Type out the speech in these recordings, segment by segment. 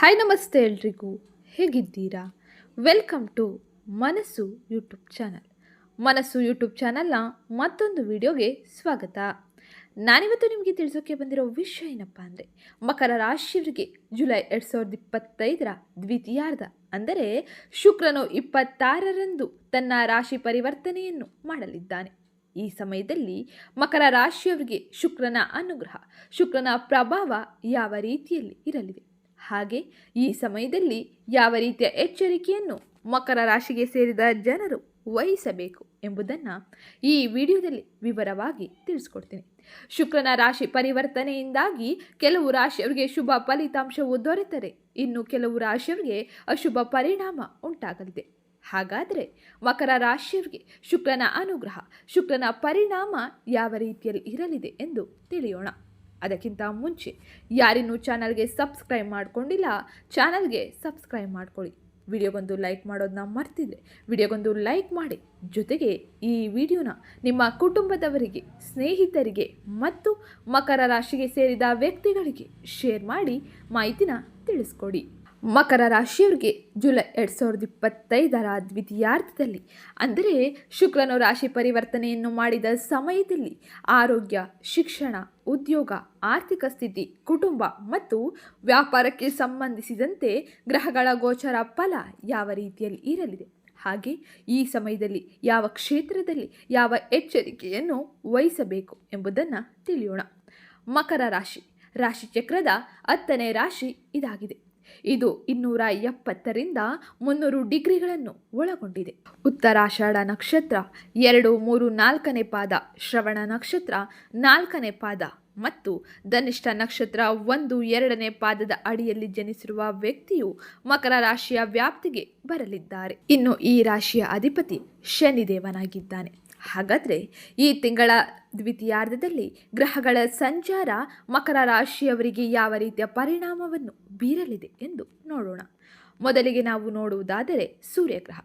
Hi ನಮಸ್ತೆ ಎಲ್ರಿಗೂ. ಹೇಗಿದ್ದೀರಾ? Welcome to Manassu YouTube channel. Manassu YouTube ಚಾನಲ್ನ ಮತ್ತೊಂದು ವಿಡಿಯೋಗೆ ಸ್ವಾಗತ. ನಾನಿವತ್ತು ನಿಮಗೆ ತಿಳಿಸೋಕೆ ಬಂದಿರೋ ವಿಷಯ ಏನಪ್ಪ ಅಂದರೆ, ಮಕರ ರಾಶಿಯವರಿಗೆ ಜುಲೈ ಎರಡು ಸಾವಿರದ ಇಪ್ಪತ್ತೈದರ ದ್ವಿತೀಯಾರ್ಧ, ಅಂದರೆ ಶುಕ್ರನು ಇಪ್ಪತ್ತಾರರಂದು ತನ್ನ ರಾಶಿ ಪರಿವರ್ತನೆಯನ್ನು ಮಾಡಲಿದ್ದಾನೆ. ಈ ಸಮಯದಲ್ಲಿ ಮಕರ ರಾಶಿಯವರಿಗೆ ಶುಕ್ರನ ಅನುಗ್ರಹ, ಶುಕ್ರನ ಪ್ರಭಾವ ಯಾವ ರೀತಿಯಲ್ಲಿ ಇರಲಿದೆ? ಹಾಗೆ ಈ ಸಮಯದಲ್ಲಿ ಯಾವ ರೀತಿಯ ಎಚ್ಚರಿಕೆಯನ್ನು ಮಕರ ರಾಶಿಗೆ ಸೇರಿದ ಜನರು ವಹಿಸಬೇಕು ಎಂಬುದನ್ನು ಈ ವಿಡಿಯೋದಲ್ಲಿ ವಿವರವಾಗಿ ತಿಳಿಸ್ಕೊಡ್ತೀನಿ. ಶುಕ್ರನ ರಾಶಿ ಪರಿವರ್ತನೆಯಿಂದಾಗಿ ಕೆಲವು ರಾಶಿಯವರಿಗೆ ಶುಭ ಫಲಿತಾಂಶವು ದೊರೆತರೆ. ಇನ್ನು ಕೆಲವು ರಾಶಿಯವರಿಗೆ ಅಶುಭ ಪರಿಣಾಮ ಉಂಟಾಗಲಿದೆ. ಹಾಗಾದರೆ ಮಕರ ರಾಶಿಯವರಿಗೆ ಶುಕ್ರನ ಅನುಗ್ರಹ, ಶುಕ್ರನ ಪರಿಣಾಮ ಯಾವ ರೀತಿಯಲ್ಲಿ ಇರಲಿದೆ ಎಂದು ತಿಳಿಯೋಣ. ಅದಕ್ಕಿಂತ ಮುಂಚೆ ಯಾರಿನ್ನೂ ಚಾನಲ್ಗೆ ಸಬ್ಸ್ಕ್ರೈಬ್ ಮಾಡಿಕೊಂಡಿಲ್ಲ, ಚಾನಲ್ಗೆ ಸಬ್ಸ್ಕ್ರೈಬ್ ಮಾಡ್ಕೊಳ್ಳಿ. ವಿಡಿಯೋಗೊಂದು ಲೈಕ್ ಮಾಡೋದನ್ನ ಮರ್ತಿದ್ರೆ ವಿಡಿಯೋಗೊಂದು ಲೈಕ್ ಮಾಡಿ. ಜೊತೆಗೆ ಈ ವಿಡಿಯೋನ ನಿಮ್ಮ ಕುಟುಂಬದವರಿಗೆ, ಸ್ನೇಹಿತರಿಗೆ ಮತ್ತು ಮಕರ ರಾಶಿಗೆ ಸೇರಿದ ವ್ಯಕ್ತಿಗಳಿಗೆ ಶೇರ್ ಮಾಡಿ ಮಾಹಿತಿನ ತಿಳಿಸ್ಕೊಡಿ. ಮಕರ ರಾಶಿಯವರಿಗೆ ಜುಲೈ ಎರಡು ಸಾವಿರದ ಇಪ್ಪತ್ತೈದರ ದ್ವಿತೀಯಾರ್ಧದಲ್ಲಿ, ಅಂದರೆ ಶುಕ್ರನು ರಾಶಿ ಪರಿವರ್ತನೆಯನ್ನು ಮಾಡಿದ ಸಮಯದಲ್ಲಿ ಆರೋಗ್ಯ, ಶಿಕ್ಷಣ, ಉದ್ಯೋಗ, ಆರ್ಥಿಕ ಸ್ಥಿತಿ, ಕುಟುಂಬ ಮತ್ತು ವ್ಯಾಪಾರಕ್ಕೆ ಸಂಬಂಧಿಸಿದಂತೆ ಗ್ರಹಗಳ ಗೋಚರ ಫಲ ಯಾವ ರೀತಿಯಲ್ಲಿ ಇರಲಿದೆ? ಹಾಗೆ ಈ ಸಮಯದಲ್ಲಿ ಯಾವ ಕ್ಷೇತ್ರದಲ್ಲಿ ಯಾವ ಎಚ್ಚರಿಕೆಯನ್ನು ವಹಿಸಬೇಕು ಎಂಬುದನ್ನು ತಿಳಿಯೋಣ. ಮಕರ ರಾಶಿ ರಾಶಿ ಚಕ್ರದ ಹತ್ತನೇ ರಾಶಿ ಇದಾಗಿದೆ. ಇದು ಇನ್ನೂರ ಎಪ್ಪತ್ತರಿಂದ ಮುನ್ನೂರು ಡಿಗ್ರಿಗಳನ್ನು ಒಳಗೊಂಡಿದೆ. ಉತ್ತರಾಷಾಢ ನಕ್ಷತ್ರ ಎರಡು ಮೂರು ನಾಲ್ಕನೇ ಪಾದ, ಶ್ರವಣ ನಕ್ಷತ್ರ ನಾಲ್ಕನೇ ಪಾದ ಮತ್ತು ಧನಿಷ್ಠ ನಕ್ಷತ್ರ ಒಂದು ಎರಡನೇ ಪಾದದ ಅಡಿಯಲ್ಲಿ ಜನಿಸಿರುವ ವ್ಯಕ್ತಿಯು ಮಕರ ರಾಶಿಯ ವ್ಯಾಪ್ತಿಗೆ ಬರಲಿದ್ದಾರೆ. ಇನ್ನು ಈ ರಾಶಿಯ ಅಧಿಪತಿ ಶನಿದೇವನಾಗಿದ್ದಾನೆ. ಹಾಗಾದರೆ ಈ ತಿಂಗಳ ದ್ವಿತೀಯಾರ್ಧದಲ್ಲಿ ಗ್ರಹಗಳ ಸಂಚಾರ ಮಕರ ರಾಶಿಯವರಿಗೆ ಯಾವ ರೀತಿಯ ಪರಿಣಾಮವನ್ನು ಬೀರಲಿದೆ ಎಂದು ನೋಡೋಣ. ಮೊದಲಿಗೆ ನಾವು ನೋಡುವುದಾದರೆ ಸೂರ್ಯಗ್ರಹ.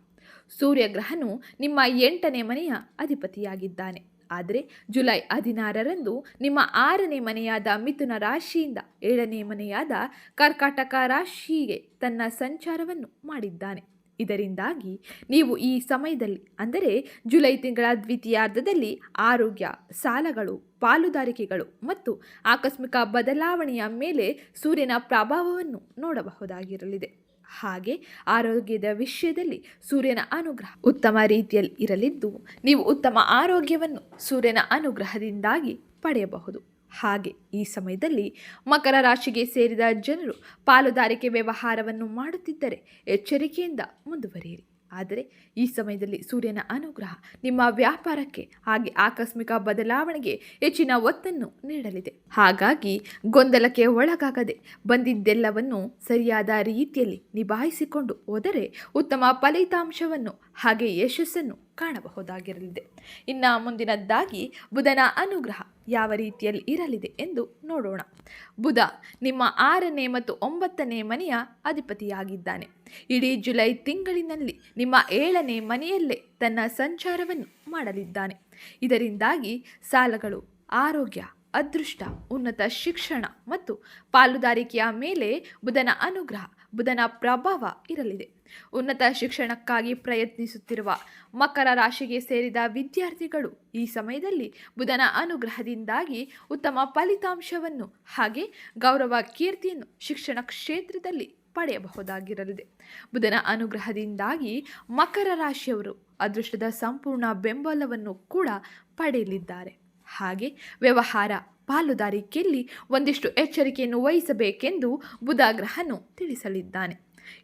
ಸೂರ್ಯಗ್ರಹನು ನಿಮ್ಮ ಎಂಟನೇ ಮನೆಯ ಅಧಿಪತಿಯಾಗಿದ್ದಾನೆ. ಆದರೆ ಜುಲೈ ಹದಿನಾರರಂದು ನಿಮ್ಮ ಆರನೇ ಮನೆಯಾದ ಮಿಥುನ ರಾಶಿಯಿಂದ ಏಳನೇ ಮನೆಯಾದ ಕರ್ಕಾಟಕ ರಾಶಿಗೆ ತನ್ನ ಸಂಚಾರವನ್ನು ಮಾಡಿದ್ದಾನೆ. ಇದರಿಂದಾಗಿ ನೀವು ಈ ಸಮಯದಲ್ಲಿ, ಅಂದರೆ ಜುಲೈ ತಿಂಗಳ ದ್ವಿತೀಯಾರ್ಧದಲ್ಲಿ ಆರೋಗ್ಯ, ಸಾಲಗಳು, ಪಾಲುದಾರಿಕೆಗಳು ಮತ್ತು ಆಕಸ್ಮಿಕ ಬದಲಾವಣೆಯ ಮೇಲೆ ಸೂರ್ಯನ ಪ್ರಭಾವವನ್ನು ನೋಡಬಹುದಾಗಿರಲಿದೆ. ಹಾಗೆ ಆರೋಗ್ಯದ ವಿಷಯದಲ್ಲಿ ಸೂರ್ಯನ ಅನುಗ್ರಹ ಉತ್ತಮ ರೀತಿಯಲ್ಲಿ ಇರಲಿದ್ದು, ನೀವು ಉತ್ತಮ ಆರೋಗ್ಯವನ್ನು ಸೂರ್ಯನ ಅನುಗ್ರಹದಿಂದಾಗಿ ಪಡೆಯಬಹುದು. ಹಾಗೆ ಈ ಸಮಯದಲ್ಲಿ ಮಕರ ರಾಶಿಗೆ ಸೇರಿದ ಜನರು ಪಾಲುದಾರಿಕೆ ವ್ಯವಹಾರವನ್ನು ಮಾಡುತ್ತಿದ್ದರೆ ಎಚ್ಚರಿಕೆಯಿಂದ ಮುಂದುವರಿಯಿರಿ. ಆದರೆ ಈ ಸಮಯದಲ್ಲಿ ಸೂರ್ಯನ ಅನುಗ್ರಹ ನಿಮ್ಮ ವ್ಯಾಪಾರಕ್ಕೆ ಹಾಗೆ ಆಕಸ್ಮಿಕ ಬದಲಾವಣೆಗೆ ಹೆಚ್ಚಿನ ಒತ್ತನ್ನು ನೀಡಲಿದೆ. ಹಾಗಾಗಿ ಗೊಂದಲಕ್ಕೆ ಒಳಗಾಗದೆ ಬಂದಿದ್ದೆಲ್ಲವನ್ನು ಸರಿಯಾದ ರೀತಿಯಲ್ಲಿ ನಿಭಾಯಿಸಿಕೊಂಡು ಹೋದರೆ ಉತ್ತಮ ಫಲಿತಾಂಶವನ್ನು ಹಾಗೆ ಯಶಸ್ಸನ್ನು ಕಾಣಬಹುದಾಗಿರಲಿದೆ. ಇನ್ನು ಮುಂದಿನದ್ದಾಗಿ ಬುಧನ ಅನುಗ್ರಹ ಯಾವ ರೀತಿಯಲ್ಲಿ ಇರಲಿದೆ ಎಂದು ನೋಡೋಣ. ಬುಧ ನಿಮ್ಮ ಆರನೇ ಮತ್ತು ಒಂಬತ್ತನೇ ಮನೆಯ ಅಧಿಪತಿಯಾಗಿದ್ದಾನೆ. ಇಡೀ ಜುಲೈ ತಿಂಗಳಿನಲ್ಲಿ ನಿಮ್ಮ ಏಳನೇ ಮನೆಯಲ್ಲೇ ತನ್ನ ಸಂಚಾರವನ್ನು ಮಾಡಲಿದ್ದಾನೆ. ಇದರಿಂದಾಗಿ ಸಾಲಗಳು, ಆರೋಗ್ಯ, ಅದೃಷ್ಟ, ಉನ್ನತ ಶಿಕ್ಷಣ ಮತ್ತು ಪಾಲುದಾರಿಕೆಯ ಮೇಲೆ ಬುಧನ ಅನುಗ್ರಹ, ಬುಧನ ಪ್ರಭಾವ ಇರಲಿದೆ. ಉನ್ನತ ಶಿಕ್ಷಣಕ್ಕಾಗಿ ಪ್ರಯತ್ನಿಸುತ್ತಿರುವ ಮಕರ ರಾಶಿಗೆ ಸೇರಿದ ವಿದ್ಯಾರ್ಥಿಗಳು ಈ ಸಮಯದಲ್ಲಿ ಬುಧನ ಅನುಗ್ರಹದಿಂದಾಗಿ ಉತ್ತಮ ಫಲಿತಾಂಶವನ್ನು ಹಾಗೆ ಗೌರವ ಕೀರ್ತಿಯನ್ನು ಶಿಕ್ಷಣ ಕ್ಷೇತ್ರದಲ್ಲಿ ಪಡೆಯಬಹುದಾಗಿರಲಿದೆ. ಬುಧನ ಅನುಗ್ರಹದಿಂದಾಗಿ ಮಕರ ರಾಶಿಯವರು ಅದೃಷ್ಟದ ಸಂಪೂರ್ಣ ಬೆಂಬಲವನ್ನು ಕೂಡ ಪಡೆಯಲಿದ್ದಾರೆ. ಹಾಗೆ ವ್ಯವಹಾರ ಪಾಲುದಾರಿಕೆಯಲ್ಲಿ ಒಂದಿಷ್ಟು ಎಚ್ಚರಿಕೆಯನ್ನು ವಹಿಸಬೇಕೆಂದು ಬುಧಾಗ್ರಹನು ತಿಳಿಸಲಿದ್ದಾನೆ.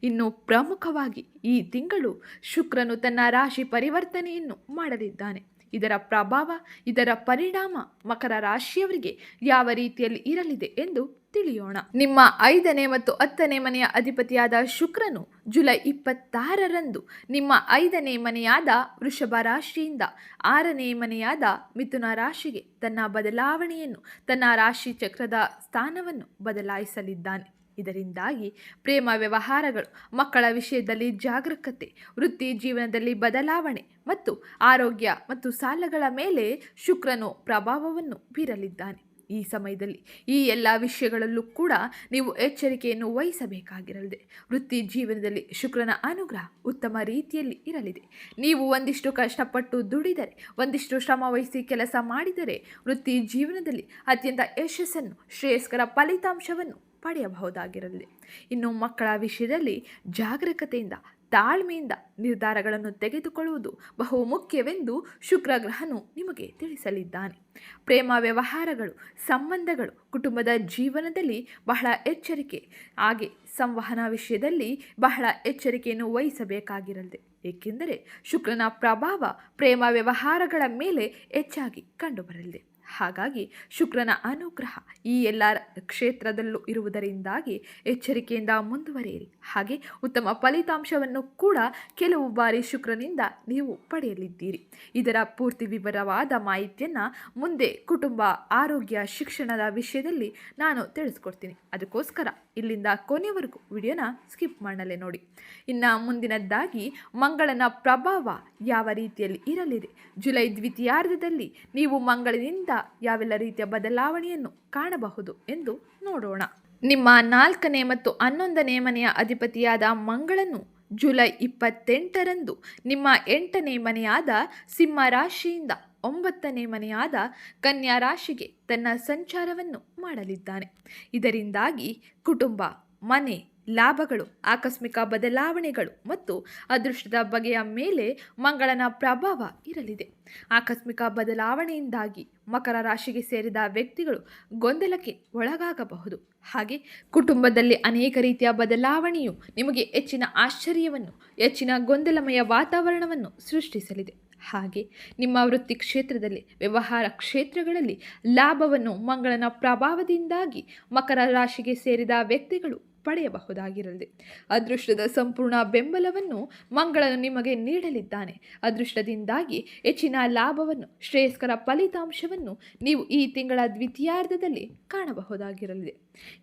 ಇನ್ನು ಪ್ರಮುಖವಾಗಿ ಈ ತಿಂಗಳು ಶುಕ್ರನು ತನ್ನ ರಾಶಿ ಪರಿವರ್ತನೆಯನ್ನು ಮಾಡಲಿದ್ದಾನೆ. ಇದರ ಪ್ರಭಾವ, ಇದರ ಪರಿಣಾಮ ಮಕರ ರಾಶಿಯವರಿಗೆ ಯಾವ ರೀತಿಯಲ್ಲಿ ಇರಲಿದೆ ಎಂದು ತಿಳಿಯೋಣ. ನಿಮ್ಮ ಐದನೇ ಮತ್ತು ಹತ್ತನೇ ಮನೆಯ ಅಧಿಪತಿಯಾದ ಶುಕ್ರನು ಜುಲೈ ಇಪ್ಪತ್ತಾರರಂದು ನಿಮ್ಮ ಐದನೇ ಮನೆಯಾದ ವೃಷಭ ರಾಶಿಯಿಂದ ಆರನೇ ಮನೆಯಾದ ಮಿಥುನ ರಾಶಿಗೆ ತನ್ನ ಬದಲಾವಣೆಯನ್ನು, ತನ್ನ ರಾಶಿ ಚಕ್ರದ ಸ್ಥಾನವನ್ನು ಬದಲಾಯಿಸಲಿದ್ದಾನೆ. ಇದರಿಂದಾಗಿ ಪ್ರೇಮ ವ್ಯವಹಾರಗಳು, ಮಕ್ಕಳ ವಿಷಯದಲ್ಲಿ ಜಾಗರೂಕತೆ, ವೃತ್ತಿ ಜೀವನದಲ್ಲಿ ಬದಲಾವಣೆ ಮತ್ತು ಆರೋಗ್ಯ ಮತ್ತು ಸಾಲಗಳ ಮೇಲೆ ಶುಕ್ರನು ಪ್ರಭಾವವನ್ನು ಬೀರಲಿದ್ದಾನೆ. ಈ ಸಮಯದಲ್ಲಿ ಈ ಎಲ್ಲ ವಿಷಯಗಳಲ್ಲೂ ಕೂಡ ನೀವು ಎಚ್ಚರಿಕೆಯನ್ನು ವಹಿಸಬೇಕಾಗಿರಲಿದೆ. ವೃತ್ತಿ ಜೀವನದಲ್ಲಿ ಶುಕ್ರನ ಅನುಗ್ರಹ ಉತ್ತಮ ರೀತಿಯಲ್ಲಿ ಇರಲಿದೆ. ನೀವು ಒಂದಿಷ್ಟು ಕಷ್ಟಪಟ್ಟು ದುಡಿದರೆ, ಒಂದಿಷ್ಟು ಶ್ರಮ ಕೆಲಸ ಮಾಡಿದರೆ ವೃತ್ತಿ ಜೀವನದಲ್ಲಿ ಅತ್ಯಂತ ಯಶಸ್ಸನ್ನು, ಶ್ರೇಯಸ್ಕರ ಫಲಿತಾಂಶವನ್ನು ಪಡೆಯಬಹುದಾಗಿರಲಿದೆ. ಇನ್ನು ಮಕ್ಕಳ ವಿಷಯದಲ್ಲಿ ಜಾಗರೂಕತೆಯಿಂದ ತಾಳ್ಮೆಯಿಂದ ನಿರ್ಧಾರಗಳನ್ನು ತೆಗೆದುಕೊಳ್ಳುವುದು ಬಹು ಮುಖ್ಯವೆಂದು ಶುಕ್ರಗ್ರಹನು ನಿಮಗೆ ತಿಳಿಸಲಿದ್ದಾನೆ. ಪ್ರೇಮ ವ್ಯವಹಾರಗಳು, ಸಂಬಂಧಗಳು ಕುಟುಂಬದ ಜೀವನದಲ್ಲಿ ಬಹಳ ಎಚ್ಚರಿಕೆ, ಹಾಗೆ ಸಂವಹನ ವಿಷಯದಲ್ಲಿ ಬಹಳ ಎಚ್ಚರಿಕೆಯನ್ನು ವಹಿಸಬೇಕಾಗಿರಲಿದೆ. ಏಕೆಂದರೆ ಶುಕ್ರನ ಪ್ರಭಾವ ಪ್ರೇಮ ವ್ಯವಹಾರಗಳ ಮೇಲೆ ಹೆಚ್ಚಾಗಿ ಕಂಡುಬರಲಿದೆ. ಹಾಗಾಗಿ ಶುಕ್ರನ ಅನುಗ್ರಹ ಈ ಎಲ್ಲ ಕ್ಷೇತ್ರದಲ್ಲೂ ಇರುವುದರಿಂದಾಗಿ ಎಚ್ಚರಿಕೆಯಿಂದ ಮುಂದುವರಿಯಿರಿ. ಹಾಗೆ ಉತ್ತಮ ಫಲಿತಾಂಶವನ್ನು ಕೂಡ ಕೆಲವು ಬಾರಿ ಶುಕ್ರನಿಂದ ನೀವು ಪಡೆಯಲಿದ್ದೀರಿ. ಇದರ ಪೂರ್ತಿ ವಿವರವಾದ ಮಾಹಿತಿಯನ್ನು ಮುಂದೆ ಕುಟುಂಬ ಆರೋಗ್ಯ ಶಿಕ್ಷಣದ ವಿಷಯದಲ್ಲಿ ನಾನು ತಿಳಿಸ್ಕೊಡ್ತೀನಿ. ಅದಕ್ಕೋಸ್ಕರ ಇಲ್ಲಿಂದ ಕೊನೆವರೆಗೂ ವಿಡಿಯೋನ ಸ್ಕಿಪ್ ಮಾಡಲೇ ನೋಡಿ. ಇನ್ನು ಮುಂದಿನದ್ದಾಗಿ ಮಂಗಳನ ಪ್ರಭಾವ ಯಾವ ರೀತಿಯಲ್ಲಿ ಇರಲಿದೆ? ಜುಲೈ ದ್ವಿತೀಯಾರ್ಧದಲ್ಲಿ ನೀವು ಮಂಗಳಿನಿಂದ ಯಾವೆಲ್ಲ ರೀತಿಯ ಬದಲಾವಣೆಯನ್ನು ಕಾಣಬಹುದು ಎಂದು ನೋಡೋಣ. ನಿಮ್ಮ ನಾಲ್ಕನೇ ಮತ್ತು ಹನ್ನೊಂದನೇ ಮನೆಯ ಅಧಿಪತಿಯಾದ ಮಂಗಳನು ಜುಲೈ ಇಪ್ಪತ್ತೆಂಟರಂದು ನಿಮ್ಮ ಎಂಟನೇ ಮನೆಯಾದ ಸಿಂಹ ರಾಶಿಯಿಂದ ಒಂಬತ್ತನೇ ಮನೆಯಾದ ಕನ್ಯಾ ರಾಶಿಗೆ ತನ್ನ ಸಂಚಾರವನ್ನು ಮಾಡಲಿದ್ದಾನೆ. ಇದರಿಂದಾಗಿ ಕುಟುಂಬ, ಮನೆ, ಲಾಭಗಳು, ಆಕಸ್ಮಿಕ ಬದಲಾವಣೆಗಳು ಮತ್ತು ಅದೃಷ್ಟದ ಬಗೆಯ ಮೇಲೆ ಮಂಗಳನ ಪ್ರಭಾವ ಇರಲಿದೆ. ಆಕಸ್ಮಿಕ ಬದಲಾವಣೆಯಿಂದಾಗಿ ಮಕರ ರಾಶಿಗೆ ಸೇರಿದ ವ್ಯಕ್ತಿಗಳು ಗೊಂದಲಕ್ಕೆ ಒಳಗಾಗಬಹುದು. ಹಾಗೆ ಕುಟುಂಬದಲ್ಲಿ ಅನೇಕ ರೀತಿಯ ಬದಲಾವಣೆಯು ನಿಮಗೆ ಹೆಚ್ಚಿನ ಆಶ್ಚರ್ಯವನ್ನು, ಹೆಚ್ಚಿನ ಗೊಂದಲಮಯ ವಾತಾವರಣವನ್ನು ಸೃಷ್ಟಿಸಲಿದೆ. ಹಾಗೆ ನಿಮ್ಮ ವೃತ್ತಿ ಕ್ಷೇತ್ರದಲ್ಲಿ, ವ್ಯವಹಾರ ಕ್ಷೇತ್ರಗಳಲ್ಲಿ ಲಾಭವನ್ನು, ಮಂಗಳನ ಪ್ರಭಾವದಿಂದಾಗಿ ಮಕರ ರಾಶಿಗೆ ಸೇರಿದ ವ್ಯಕ್ತಿಗಳು ಪಡೆಯಬಹುದಾಗಿರಲಿದೆ ಅದೃಷ್ಟದ ಸಂಪೂರ್ಣ ಬೆಂಬಲವನ್ನು ಮಂಗಳನು ನಿಮಗೆ ನೀಡಲಿದ್ದಾನೆ. ಅದೃಷ್ಟದಿಂದಾಗಿ ಹೆಚ್ಚಿನ ಲಾಭವನ್ನು, ಶ್ರೇಯಸ್ಕರ ಫಲಿತಾಂಶವನ್ನು ನೀವು ಈ ತಿಂಗಳ ದ್ವಿತೀಯಾರ್ಧದಲ್ಲಿ ಕಾಣಬಹುದಾಗಿರಲಿದೆ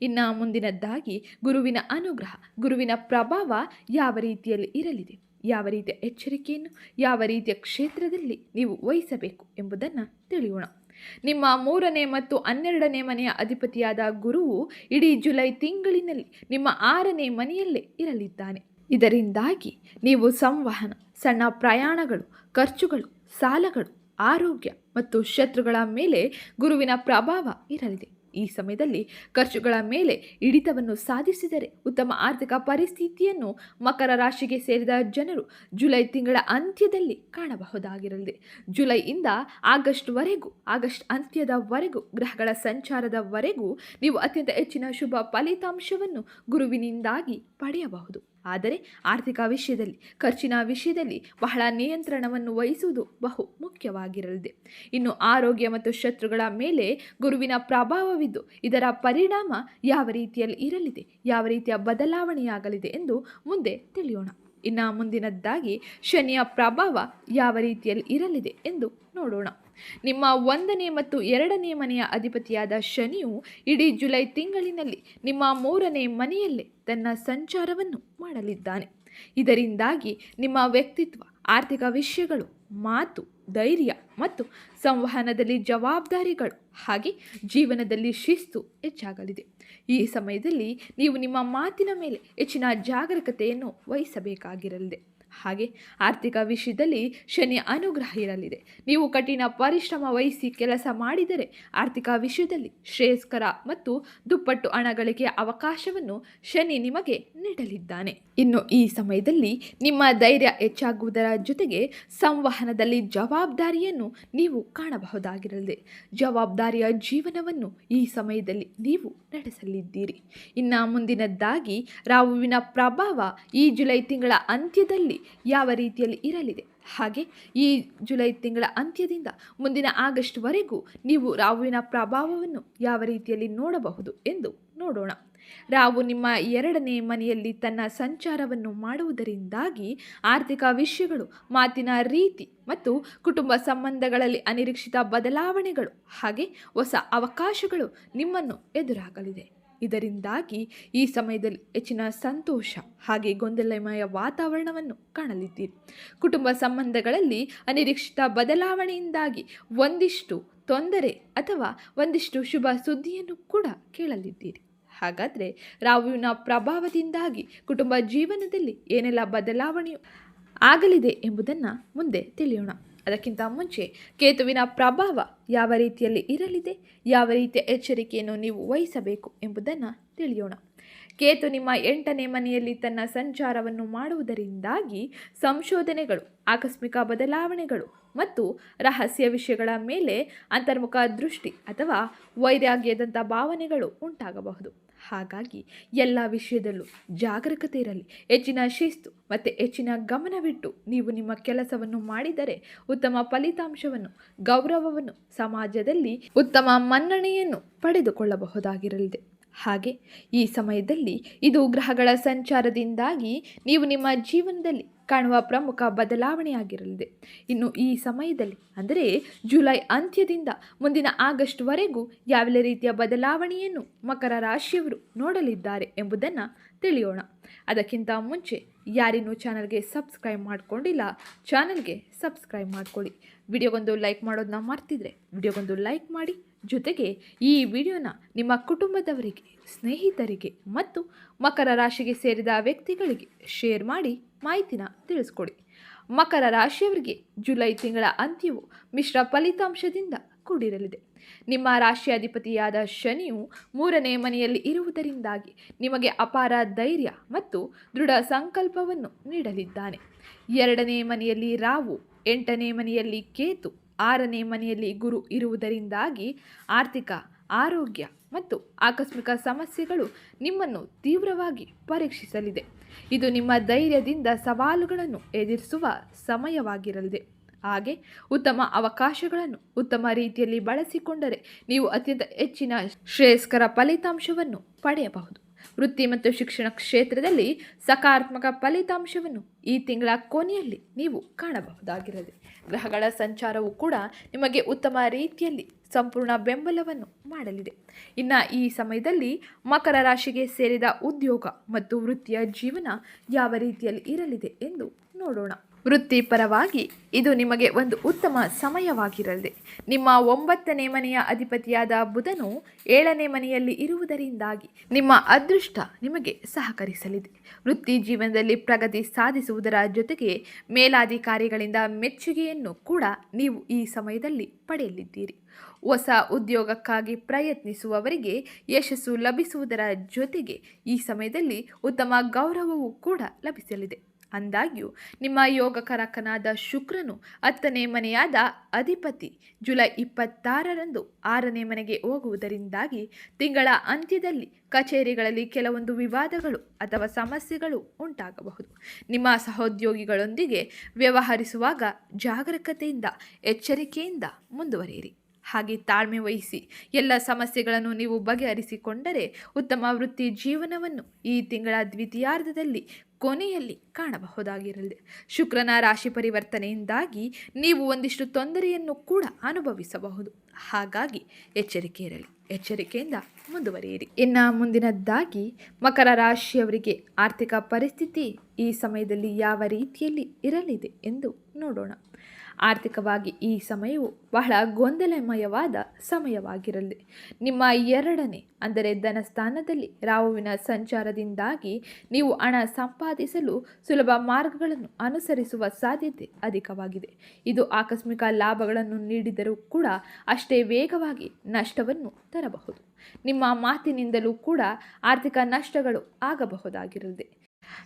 ಇನ್ನು ಮುಂದಿನದ್ದಾಗಿ ಗುರುವಿನ ಅನುಗ್ರಹ, ಗುರುವಿನ ಪ್ರಭಾವ ಯಾವ ರೀತಿಯಲ್ಲಿ ಇರಲಿದೆ, ಯಾವ ರೀತಿಯ ಎಚ್ಚರಿಕೆಯನ್ನು, ಯಾವ ರೀತಿಯ ಕ್ಷೇತ್ರದಲ್ಲಿ ನೀವು ವಹಿಸಬೇಕು ಎಂಬುದನ್ನು ತಿಳಿಯೋಣ. ನಿಮ್ಮ ಮೂರನೇ ಮತ್ತು ಹನ್ನೆರಡನೇ ಮನೆಯ ಅಧಿಪತಿಯಾದ ಗುರುವು ಇಡೀ ಜುಲೈ ತಿಂಗಳಿನಲ್ಲಿ ನಿಮ್ಮ ಆರನೇ ಮನೆಯಲ್ಲೇ ಇರಲಿದ್ದಾನೆ. ಇದರಿಂದಾಗಿ ನೀವು ಸಂವಹನ, ಸಣ್ಣ ಪ್ರಯಾಣಗಳು, ಖರ್ಚುಗಳು, ಸಾಲಗಳು, ಆರೋಗ್ಯ ಮತ್ತು ಶತ್ರುಗಳ ಮೇಲೆ ಗುರುವಿನ ಪ್ರಭಾವ ಇರಲಿದೆ. ಈ ಸಮಯದಲ್ಲಿ ಖರ್ಚುಗಳ ಮೇಲೆ ಹಿಡಿತವನ್ನು ಸಾಧಿಸಿದರೆ ಉತ್ತಮ ಆರ್ಥಿಕ ಪರಿಸ್ಥಿತಿಯನ್ನು ಮಕರ ರಾಶಿಗೆ ಸೇರಿದ ಜನರು ಜುಲೈ ತಿಂಗಳ ಅಂತ್ಯದಲ್ಲಿ ಕಾಣಬಹುದಾಗಿರಲಿದೆ. ಜುಲೈಯಿಂದ ಆಗಸ್ಟ್ವರೆಗೂ, ಆಗಸ್ಟ್ ಅಂತ್ಯದವರೆಗೂ, ಗ್ರಹಗಳ ಸಂಚಾರದವರೆಗೂ ನೀವು ಅತ್ಯಂತ ಹೆಚ್ಚಿನ ಶುಭ ಫಲಿತಾಂಶವನ್ನು ಗುರುವಿನಿಂದಾಗಿ ಪಡೆಯಬಹುದು. ಆದರೆ ಆರ್ಥಿಕ ವಿಷಯದಲ್ಲಿ, ಖರ್ಚಿನ ವಿಷಯದಲ್ಲಿ ಬಹಳ ನಿಯಂತ್ರಣವನ್ನು ವಹಿಸುವುದು ಬಹು ಮುಖ್ಯವಾಗಿರಲಿದೆ. ಇನ್ನು ಆರೋಗ್ಯ ಮತ್ತು ಶತ್ರುಗಳ ಮೇಲೆ ಗುರುವಿನ ಪ್ರಭಾವವಿದ್ದು, ಇದರ ಪರಿಣಾಮ ಯಾವ ರೀತಿಯಲ್ಲಿ ಇರಲಿದೆ, ಯಾವ ರೀತಿಯ ಬದಲಾವಣೆಯಾಗಲಿದೆ ಎಂದು ಮುಂದೆ ತಿಳಿಯೋಣ. ಇನ್ನು ಮುಂದಿನದ್ದಾಗಿ ಶನಿಯ ಪ್ರಭಾವ ಯಾವ ರೀತಿಯಲ್ಲಿ ಇರಲಿದೆ ಎಂದು ನೋಡೋಣ. ನಿಮ್ಮ ಒಂದನೇ ಮತ್ತು ಎರಡನೇ ಮನೆಯ ಅಧಿಪತಿಯಾದ ಶನಿಯು ಇಡೀ ಜುಲೈ ತಿಂಗಳಿನಲ್ಲಿ ನಿಮ್ಮ ಮೂರನೇ ಮನೆಯಲ್ಲೇ ತನ್ನ ಸಂಚಾರವನ್ನು ಮಾಡಲಿದ್ದಾನೆ. ಇದರಿಂದಾಗಿ ನಿಮ್ಮ ವ್ಯಕ್ತಿತ್ವ ಆರ್ಥಿಕ ವಿಷಯಗಳು, ಮಾತು, ಧೈರ್ಯ ಮತ್ತು ಸಂವಹನದಲ್ಲಿ ಜವಾಬ್ದಾರಿಗಳು ಹಾಗೆ ಜೀವನದಲ್ಲಿ ಶಿಸ್ತು ಹೆಚ್ಚಾಗಲಿದೆ. ಈ ಸಮಯದಲ್ಲಿ ನೀವು ನಿಮ್ಮ ಮಾತಿನ ಮೇಲೆ ಹೆಚ್ಚಿನ ಜಾಗರೂಕತೆಯನ್ನು ವಹಿಸಬೇಕಾಗಿರಲಿದೆ. ಹಾಗೆ ಆರ್ಥಿಕ ವಿಷಯದಲ್ಲಿ ಶನಿ ಅನುಗ್ರಹ ಇರಲಿದೆ. ನೀವು ಕಠಿಣ ಪರಿಶ್ರಮ ವಹಿಸಿ ಕೆಲಸ ಮಾಡಿದರೆ ಆರ್ಥಿಕ ವಿಷಯದಲ್ಲಿ ಶ್ರೇಯಸ್ಕರ ಮತ್ತು ದುಪ್ಪಟ್ಟು ಹಣ ಅವಕಾಶವನ್ನು ಶನಿ ನಿಮಗೆ ನೀಡಲಿದ್ದಾನೆ. ಇನ್ನು ಈ ಸಮಯದಲ್ಲಿ ನಿಮ್ಮ ಧೈರ್ಯ ಹೆಚ್ಚಾಗುವುದರ ಜೊತೆಗೆ ಸಂವಹನದಲ್ಲಿ ಜವಾಬ್ದಾರಿಯನ್ನು ನೀವು ಕಾಣಬಹುದಾಗಿರಲಿದೆ. ಜವಾಬ್ದಾರಿಯ ಜೀವನವನ್ನು ಈ ಸಮಯದಲ್ಲಿ ನೀವು ನಡೆಸಲಿದ್ದೀರಿ. ಇನ್ನು ಮುಂದಿನದ್ದಾಗಿ ರಾಹುವಿನ ಪ್ರಭಾವ ಈ ಜುಲೈ ತಿಂಗಳ ಅಂತ್ಯದಲ್ಲಿ ಯಾವ ರೀತಿಯಲ್ಲಿ ಇರಲಿದೆ. ಹಾಗೆ ಈ ಜುಲೈ ತಿಂಗಳ ಅಂತ್ಯದಿಂದ ಮುಂದಿನ ಆಗಸ್ಟ್ವರೆಗೂ ನೀವು ರಾಹುವಿನ ಪ್ರಭಾವವನ್ನು ಯಾವ ರೀತಿಯಲ್ಲಿ ನೋಡಬಹುದು ಎಂದು ನೋಡೋಣ. ರಾವು ನಿಮ್ಮ ಎರಡನೇ ಮನೆಯಲ್ಲಿ ತನ್ನ ಸಂಚಾರವನ್ನು ಮಾಡುವುದರಿಂದಾಗಿ ಆರ್ಥಿಕ ವಿಷಯಗಳು, ಮಾತಿನ ರೀತಿ ಮತ್ತು ಕುಟುಂಬ ಸಂಬಂಧಗಳಲ್ಲಿ ಅನಿರೀಕ್ಷಿತ ಬದಲಾವಣೆಗಳು ಹಾಗೆ ಹೊಸ ಅವಕಾಶಗಳು ನಿಮ್ಮನ್ನು ಎದುರಾಗಲಿದೆ. ಇದರಿಂದಾಗಿ ಈ ಸಮಯದಲ್ಲಿ ಹೆಚ್ಚಿನ ಸಂತೋಷ ಹಾಗೆ ಗೊಂದಲಮಯ ವಾತಾವರಣವನ್ನು ಕಾಣಲಿದ್ದೀರಿ. ಕುಟುಂಬ ಸಂಬಂಧಗಳಲ್ಲಿ ಅನಿರೀಕ್ಷಿತ ಬದಲಾವಣೆಯಿಂದಾಗಿ ಒಂದಿಷ್ಟು ತೊಂದರೆ ಅಥವಾ ಒಂದಿಷ್ಟು ಶುಭ ಸುದ್ದಿಯನ್ನು ಕೂಡ ಕೇಳಲಿದ್ದೀರಿ. ಹಾಗಾದರೆ ರಾಹುವಿನ ಪ್ರಭಾವದಿಂದಾಗಿ ಕುಟುಂಬ ಜೀವನದಲ್ಲಿ ಏನೆಲ್ಲ ಬದಲಾವಣೆಯು ಆಗಲಿದೆ ಎಂಬುದನ್ನು ಮುಂದೆ ತಿಳಿಯೋಣ. ಅದಕ್ಕಿಂತ ಮುಂಚೆ ಕೇತುವಿನ ಪ್ರಭಾವ ಯಾವ ರೀತಿಯಲ್ಲಿ ಇರಲಿದೆ, ಯಾವ ರೀತಿಯ ಎಚ್ಚರಿಕೆಯನ್ನು ನೀವು ವಹಿಸಬೇಕು ಎಂಬುದನ್ನು ತಿಳಿಯೋಣ. ಕೇತು ನಿಮ್ಮ ಎಂಟನೇ ಮನೆಯಲ್ಲಿ ತನ್ನ ಸಂಚಾರವನ್ನು ಮಾಡುವುದರಿಂದಾಗಿ ಸಂಶೋಧನೆಗಳು, ಆಕಸ್ಮಿಕ ಬದಲಾವಣೆಗಳು ಮತ್ತು ರಹಸ್ಯ ವಿಷಯಗಳ ಮೇಲೆ ಅಂತರ್ಮುಖ ದೃಷ್ಟಿ ಅಥವಾ ವೈರಾಗ್ಯದಂಥ ಭಾವನೆಗಳು ಉಂಟಾಗಬಹುದು. ಹಾಗಾಗಿ ಎಲ್ಲ ವಿಷಯದಲ್ಲೂ ಜಾಗರೂಕತೆ ಇರಲಿ. ಹೆಚ್ಚಿನ ಶಿಸ್ತು ಮತ್ತು ಹೆಚ್ಚಿನ ಗಮನವಿಟ್ಟು ನೀವು ನಿಮ್ಮ ಕೆಲಸವನ್ನು ಮಾಡಿದರೆ ಉತ್ತಮ ಫಲಿತಾಂಶವನ್ನು, ಗೌರವವನ್ನು ಸಮಾಜದಲ್ಲಿ ಉತ್ತಮ ಮನ್ನಣೆಯನ್ನು ಪಡೆದುಕೊಳ್ಳಬಹುದಾಗಿರಲಿದೆ. ಹಾಗೆ ಈ ಸಮಯದಲ್ಲಿ ಇದು ಗ್ರಹಗಳ ಸಂಚಾರದಿಂದಾಗಿ ನೀವು ನಿಮ್ಮ ಜೀವನದಲ್ಲಿ ಕಾಣುವ ಪ್ರಮುಖ ಬದಲಾವಣೆಯಾಗಿರಲಿದೆ. ಇನ್ನು ಈ ಸಮಯದಲ್ಲಿ, ಅಂದರೆ ಜುಲೈ ಅಂತ್ಯದಿಂದ ಮುಂದಿನ ಆಗಸ್ಟ್ವರೆಗೂ ಯಾವೆಲ್ಲ ರೀತಿಯ ಬದಲಾವಣೆಯನ್ನು ಮಕರ ರಾಶಿಯವರು ನೋಡಲಿದ್ದಾರೆ ಎಂಬುದನ್ನು ತಿಳಿಯೋಣ. ಅದಕ್ಕಿಂತ ಮುಂಚೆ ಯಾರಿನ್ನೂ ಚಾನಲ್ಗೆ ಸಬ್ಸ್ಕ್ರೈಬ್ ಮಾಡಿಕೊಂಡಿಲ್ಲ, ಚಾನಲ್ಗೆ ಸಬ್ಸ್ಕ್ರೈಬ್ ಮಾಡ್ಕೊಳ್ಳಿ. ವಿಡಿಯೋಗೊಂದು ಲೈಕ್ ಮಾಡೋದನ್ನ ಮರ್ತಿದ್ರೆ ವಿಡಿಯೋಗೊಂದು ಲೈಕ್ ಮಾಡಿ. ಜೊತೆಗೆ ಈ ವಿಡಿಯೋನ ನಿಮ್ಮ ಕುಟುಂಬದವರಿಗೆ, ಸ್ನೇಹಿತರಿಗೆ ಮತ್ತು ಮಕರ ರಾಶಿಗೆ ಸೇರಿದ ವ್ಯಕ್ತಿಗಳಿಗೆ ಶೇರ್ ಮಾಡಿ ಮಾಹಿತಿನ ತಿಳಿಸ್ಕೊಡಿ. ಮಕರ ರಾಶಿಯವರಿಗೆ ಜುಲೈ ತಿಂಗಳ ಅಂತ್ಯವು ಮಿಶ್ರ ಫಲಿತಾಂಶದಿಂದ ಕೂಡಿರಲಿದೆ. ನಿಮ್ಮ ರಾಶಿಯಾಧಿಪತಿಯಾದ ಶನಿಯು ಮೂರನೇ ಮನೆಯಲ್ಲಿ ಇರುವುದರಿಂದಾಗಿ ನಿಮಗೆ ಅಪಾರ ಧೈರ್ಯ ಮತ್ತು ದೃಢ ಸಂಕಲ್ಪವನ್ನು ನೀಡಲಿದ್ದಾನೆ. ಎರಡನೇ ಮನೆಯಲ್ಲಿ ರಾವು ಎಂಟನೇ ಮನೆಯಲ್ಲಿ ಕೇತು ಆರನೇ ಮನೆಯಲ್ಲಿ ಗುರು ಇರುವುದರಿಂದಾಗಿ ಆರ್ಥಿಕ, ಆರೋಗ್ಯ ಮತ್ತು ಆಕಸ್ಮಿಕ ಸಮಸ್ಯೆಗಳು ನಿಮ್ಮನ್ನು ತೀವ್ರವಾಗಿ ಪರೀಕ್ಷಿಸಲಿದೆ. ಇದು ನಿಮ್ಮ ಧೈರ್ಯದಿಂದ ಸವಾಲುಗಳನ್ನು ಎದುರಿಸುವ ಸಮಯವಾಗಿರಲಿದೆ. ಹಾಗೆ ಉತ್ತಮ ಅವಕಾಶಗಳನ್ನು ಉತ್ತಮ ರೀತಿಯಲ್ಲಿ ಬಳಸಿಕೊಂಡರೆ ನೀವು ಅತ್ಯಂತ ಹೆಚ್ಚಿನ ಶ್ರೇಯಸ್ಕರ ಫಲಿತಾಂಶವನ್ನು ಪಡೆಯಬಹುದು. ವೃತ್ತಿ ಮತ್ತು ಶಿಕ್ಷಣ ಕ್ಷೇತ್ರದಲ್ಲಿ ಸಕಾರಾತ್ಮಕ ಫಲಿತಾಂಶವನ್ನು ಈ ತಿಂಗಳ ಕೊನೆಯಲ್ಲಿ ನೀವು ಕಾಣಬಹುದಾಗಿರಲಿ. ಗ್ರಹಗಳ ಸಂಚಾರವು ಕೂಡ ನಿಮಗೆ ಉತ್ತಮ ರೀತಿಯಲ್ಲಿ ಸಂಪೂರ್ಣ ಬೆಂಬಲವನ್ನು ಮಾಡಲಿದೆ. ಇನ್ನು ಈ ಸಮಯದಲ್ಲಿ ಮಕರ ರಾಶಿಗೆ ಸೇರಿದ ಉದ್ಯೋಗ ಮತ್ತು ವೃತ್ತಿಯ ಜೀವನ ಯಾವ ರೀತಿಯಲ್ಲಿ ಇರಲಿದೆ ಎಂದು ನೋಡೋಣ. ವೃತ್ತಿಪರವಾಗಿ ಇದು ನಿಮಗೆ ಒಂದು ಉತ್ತಮ ಸಮಯವಾಗಿರಲಿದೆ ನಿಮ್ಮ ಒಂಬತ್ತನೇ ಮನೆಯ ಅಧಿಪತಿಯಾದ ಬುಧನು ಏಳನೇ ಮನೆಯಲ್ಲಿ ಇರುವುದರಿಂದಾಗಿ ನಿಮ್ಮ ಅದೃಷ್ಟ ನಿಮಗೆ ಸಹಕರಿಸಲಿದೆ. ವೃತ್ತಿ ಜೀವನದಲ್ಲಿ ಪ್ರಗತಿ ಸಾಧಿಸುವುದರ ಜೊತೆಗೆ ಮೇಲಾಧಿಕಾರಿಗಳಿಂದ ಮೆಚ್ಚುಗೆಯನ್ನು ಕೂಡ ನೀವು ಈ ಸಮಯದಲ್ಲಿ ಪಡೆಯಲಿದ್ದೀರಿ. ಹೊಸ ಉದ್ಯೋಗಕ್ಕಾಗಿ ಪ್ರಯತ್ನಿಸುವವರಿಗೆ ಯಶಸ್ಸು ಲಭಿಸುವುದರ ಜೊತೆಗೆ ಈ ಸಮಯದಲ್ಲಿ ಉತ್ತಮ ಗೌರವವೂ ಕೂಡ ಲಭಿಸಲಿದೆ. ಅಂದಾಗ್ಯೂ, ನಿಮ್ಮ ಯೋಗಕರಕನಾದ ಶುಕ್ರನು ಹತ್ತನೇ ಮನೆಯಾದ ಅಧಿಪತಿ ಜುಲೈ ಇಪ್ಪತ್ತಾರರಂದು ಆರನೇ ಮನೆಗೆ ಹೋಗುವುದರಿಂದಾಗಿ ತಿಂಗಳ ಅಂತ್ಯದಲ್ಲಿ ಕಚೇರಿಗಳಲ್ಲಿ ಕೆಲವೊಂದು ವಿವಾದಗಳು ಅಥವಾ ಸಮಸ್ಯೆಗಳು ಉಂಟಾಗಬಹುದು. ನಿಮ್ಮ ಸಹೋದ್ಯೋಗಿಗಳೊಂದಿಗೆ ವ್ಯವಹರಿಸುವಾಗ ಜಾಗರೂಕತೆಯಿಂದ, ಎಚ್ಚರಿಕೆಯಿಂದ ಮುಂದುವರಿಯಿರಿ. ಹಾಗೆ ತಾಳ್ಮೆ ವಹಿಸಿ ಎಲ್ಲ ಸಮಸ್ಯೆಗಳನ್ನು ನೀವು ಬಗೆಹರಿಸಿಕೊಂಡರೆ ಉತ್ತಮ ವೃತ್ತಿ ಜೀವನವನ್ನು ಈ ತಿಂಗಳ ದ್ವಿತೀಯಾರ್ಧದಲ್ಲಿ ಕೊನೆಯಲ್ಲಿ ಕಾಣಬಹುದಾಗಿರಲಿದೆ ಶುಕ್ರನ ರಾಶಿ ಪರಿವರ್ತನೆಯಿಂದಾಗಿ ನೀವು ಒಂದಿಷ್ಟು ತೊಂದರೆಯನ್ನು ಕೂಡ ಅನುಭವಿಸಬಹುದು. ಹಾಗಾಗಿ ಎಚ್ಚರಿಕೆ ಇರಲಿ ಎಚ್ಚರಿಕೆಯಿಂದ ಮುಂದುವರಿಯಿರಿ. ಇನ್ನು ಮುಂದಿನದ್ದಾಗಿ ಮಕರ ರಾಶಿಯವರಿಗೆ ಆರ್ಥಿಕ ಪರಿಸ್ಥಿತಿ ಈ ಸಮಯದಲ್ಲಿ ಯಾವ ರೀತಿಯಲ್ಲಿ ಇರಲಿದೆ ಎಂದು ನೋಡೋಣ. ಆರ್ಥಿಕವಾಗಿ ಈ ಸಮಯವು ಬಹಳ ಗೊಂದಲಮಯವಾದ ಸಮಯವಾಗಿರಲಿ. ನಿಮ್ಮ ಎರಡನೇ, ಅಂದರೆ ಧನಸ್ಥಾನದಲ್ಲಿ ರಾಹುವಿನ ಸಂಚಾರದಿಂದಾಗಿ ನೀವು ಹಣ ಸಂಪಾದಿಸಲು ಸುಲಭ ಮಾರ್ಗಗಳನ್ನು ಅನುಸರಿಸುವ ಸಾಧ್ಯತೆ ಅಧಿಕವಾಗಿದೆ. ಇದು ಆಕಸ್ಮಿಕ ಲಾಭಗಳನ್ನು ನೀಡಿದರೂ ಕೂಡ ಅಷ್ಟೇ ವೇಗವಾಗಿ ನಷ್ಟವನ್ನು ತರಬಹುದು. ನಿಮ್ಮ ಮಾತಿನಿಂದಲೂ ಕೂಡ ಆರ್ಥಿಕ ನಷ್ಟಗಳು ಆಗಬಹುದಾಗಿರಲಿದೆ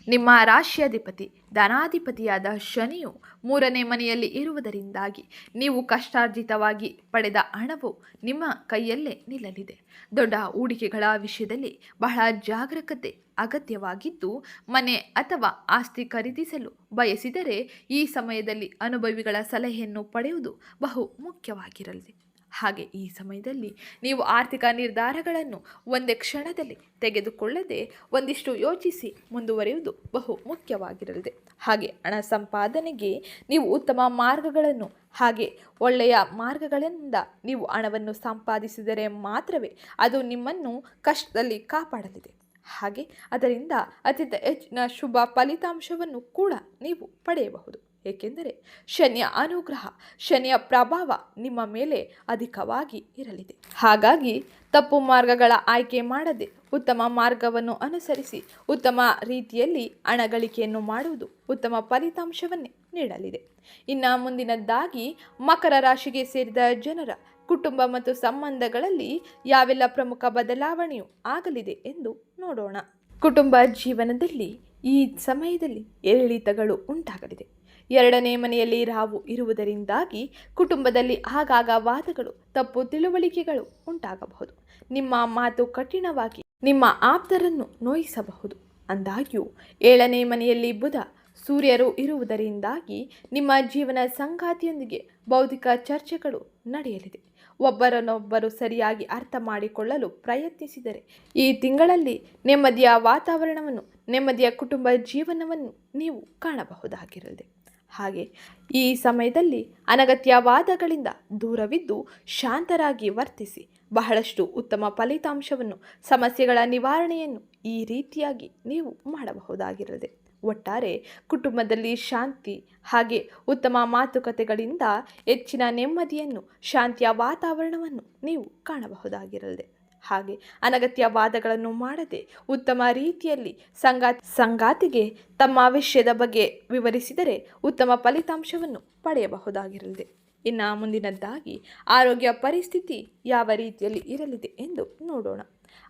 ನಿಮ್ಮ ರಾಶಿಯಾಧಿಪತಿ, ಧನಾಧಿಪತಿಯಾದ ಶನಿಯು ಮೂರನೇ ಮನೆಯಲ್ಲಿ ಇರುವುದರಿಂದಾಗಿ ನೀವು ಕಷ್ಟಾರ್ಜಿತವಾಗಿ ಪಡೆದ ಹಣವು ನಿಮ್ಮ ಕೈಯಲ್ಲೇ ನಿಲ್ಲಲಿದೆ. ದೊಡ್ಡ ಹೂಡಿಕೆಗಳ ವಿಷಯದಲ್ಲಿ ಬಹಳ ಜಾಗರೂಕತೆ ಅಗತ್ಯವಾಗಿದ್ದು, ಮನೆ ಅಥವಾ ಆಸ್ತಿ ಖರೀದಿಸಲು ಬಯಸಿದರೆ ಈ ಸಮಯದಲ್ಲಿ ಅನುಭವಿಗಳ ಸಲಹೆಯನ್ನು ಪಡೆಯುವುದು ಬಹು ಮುಖ್ಯವಾಗಿರಲಿದೆ ಹಾಗೆ ಈ ಸಮಯದಲ್ಲಿ ನೀವು ಆರ್ಥಿಕ ನಿರ್ಧಾರಗಳನ್ನು ಒಂದೇ ಕ್ಷಣದಲ್ಲಿ ತೆಗೆದುಕೊಳ್ಳದೆ ಒಂದಿಷ್ಟು ಯೋಚಿಸಿ ಮುಂದುವರಿಯುವುದು ಬಹು ಮುಖ್ಯವಾಗಿರಲಿದೆ. ಹಾಗೆ ಹಣ ಸಂಪಾದನೆಗೆ ನೀವು ಉತ್ತಮ ಮಾರ್ಗಗಳನ್ನು ಹಾಗೆ ಒಳ್ಳೆಯ ಮಾರ್ಗಗಳಿಂದ ನೀವು ಹಣವನ್ನು ಸಂಪಾದಿಸಿದರೆ ಮಾತ್ರವೇ ಅದು ನಿಮ್ಮನ್ನು ಕಷ್ಟದಲ್ಲಿ ಕಾಪಾಡಲಿದೆ. ಹಾಗೆ ಅದರಿಂದ ಅತ್ಯಂತ ಹೆಚ್ಚಿನ ಶುಭ ಫಲಿತಾಂಶವನ್ನು ಕೂಡ ನೀವು ಪಡೆಯಬಹುದು. ಏಕೆಂದರೆ ಶನಿಯ ಅನುಗ್ರಹ, ಶನಿಯ ಪ್ರಭಾವ ನಿಮ್ಮ ಮೇಲೆ ಅಧಿಕವಾಗಿ ಇರಲಿದೆ. ಹಾಗಾಗಿ ತಪ್ಪು ಮಾರ್ಗಗಳ ಆಯ್ಕೆ ಮಾಡದೆ ಉತ್ತಮ ಮಾರ್ಗವನ್ನು ಅನುಸರಿಸಿ ಉತ್ತಮ ರೀತಿಯಲ್ಲಿ ಹಣ ಗಳಿಕೆಯನ್ನು ಮಾಡುವುದು ಉತ್ತಮ ಫಲಿತಾಂಶವನ್ನೇ ನೀಡಲಿದೆ. ಇನ್ನು ಮುಂದಿನದ್ದಾಗಿ ಮಕರ ರಾಶಿಗೆ ಸೇರಿದ ಜನರ ಕುಟುಂಬ ಮತ್ತು ಸಂಬಂಧಗಳಲ್ಲಿ ಯಾವೆಲ್ಲ ಪ್ರಮುಖ ಬದಲಾವಣೆಯು ಆಗಲಿದೆ ಎಂದು ನೋಡೋಣ. ಕುಟುಂಬ ಜೀವನದಲ್ಲಿ ಈ ಸಮಯದಲ್ಲಿ ಏರಿಳಿತಗಳು ಉಂಟಾಗಲಿದೆ. ಎರಡನೇ ಮನೆಯಲ್ಲಿ ರಾವು ಇರುವುದರಿಂದಾಗಿ ಕುಟುಂಬದಲ್ಲಿ ಆಗಾಗ ವಾದಗಳು, ತಪ್ಪು ತಿಳುವಳಿಕೆಗಳು ಉಂಟಾಗಬಹುದು. ನಿಮ್ಮ ಮಾತು ಕಠಿಣವಾಗಿ ನಿಮ್ಮ ಆಪ್ತರನ್ನು ನೋಯಿಸಬಹುದು. ಅಂದಾಗ್ಯೂ, ಏಳನೇ ಮನೆಯಲ್ಲಿ ಬುಧ, ಸೂರ್ಯರು ಇರುವುದರಿಂದಾಗಿ ನಿಮ್ಮ ಜೀವನ ಸಂಗಾತಿಯೊಂದಿಗೆ ಬೌದ್ಧಿಕ ಚರ್ಚೆಗಳು ನಡೆಯಲಿದೆ. ಒಬ್ಬರನ್ನೊಬ್ಬರು ಸರಿಯಾಗಿ ಅರ್ಥ ಮಾಡಿಕೊಳ್ಳಲು ಪ್ರಯತ್ನಿಸಿದರೆ ಈ ತಿಂಗಳಲ್ಲಿ ನೆಮ್ಮದಿಯ ವಾತಾವರಣವನ್ನು, ನೆಮ್ಮದಿಯ ಕುಟುಂಬ ಜೀವನವನ್ನು ನೀವು ಕಾಣಬಹುದಾಗಿರಲಿದೆ. ಹಾಗೆ. ಈ ಸಮಯದಲ್ಲಿ ಅನಗತ್ಯ ವಾದಗಳಿಂದ ದೂರವಿದ್ದು ಶಾಂತರಾಗಿ ವರ್ತಿಸಿ ಬಹಳಷ್ಟು ಉತ್ತಮ ಫಲಿತಾಂಶವನ್ನು, ಸಮಸ್ಯೆಗಳ ನಿವಾರಣೆಯನ್ನು ಈ ರೀತಿಯಾಗಿ ನೀವು ಮಾಡಬಹುದಾಗಿರದೆ ಒಟ್ಟಾರೆ ಕುಟುಂಬದಲ್ಲಿ ಶಾಂತಿ ಹಾಗೆ ಉತ್ತಮ ಮಾತುಕತೆಗಳಿಂದ ಹೆಚ್ಚಿನ ನೆಮ್ಮದಿಯನ್ನು, ಶಾಂತಿಯ ವಾತಾವರಣವನ್ನು ನೀವು ಕಾಣಬಹುದಾಗಿರಲಿದೆ. ಹಾಗೆ ಅನಗತ್ಯ ವಾದಗಳನ್ನು ಮಾಡದೆ ಉತ್ತಮ ರೀತಿಯಲ್ಲಿ ಸಂಗಾತಿ ಸಂಗಾತಿಗೆ ತಮ್ಮ ವಿಷಯದ ಬಗ್ಗೆ ವಿವರಿಸಿದರೆ ಉತ್ತಮ ಫಲಿತಾಂಶವನ್ನು ಪಡೆಯಬಹುದಾಗಿರಲಿದೆ. ಇನ್ನು ಮುಂದಿನದ್ದಾಗಿ ಆರೋಗ್ಯ ಪರಿಸ್ಥಿತಿ ಯಾವ ರೀತಿಯಲ್ಲಿ ಇರಲಿದೆ ಎಂದು ನೋಡೋಣ.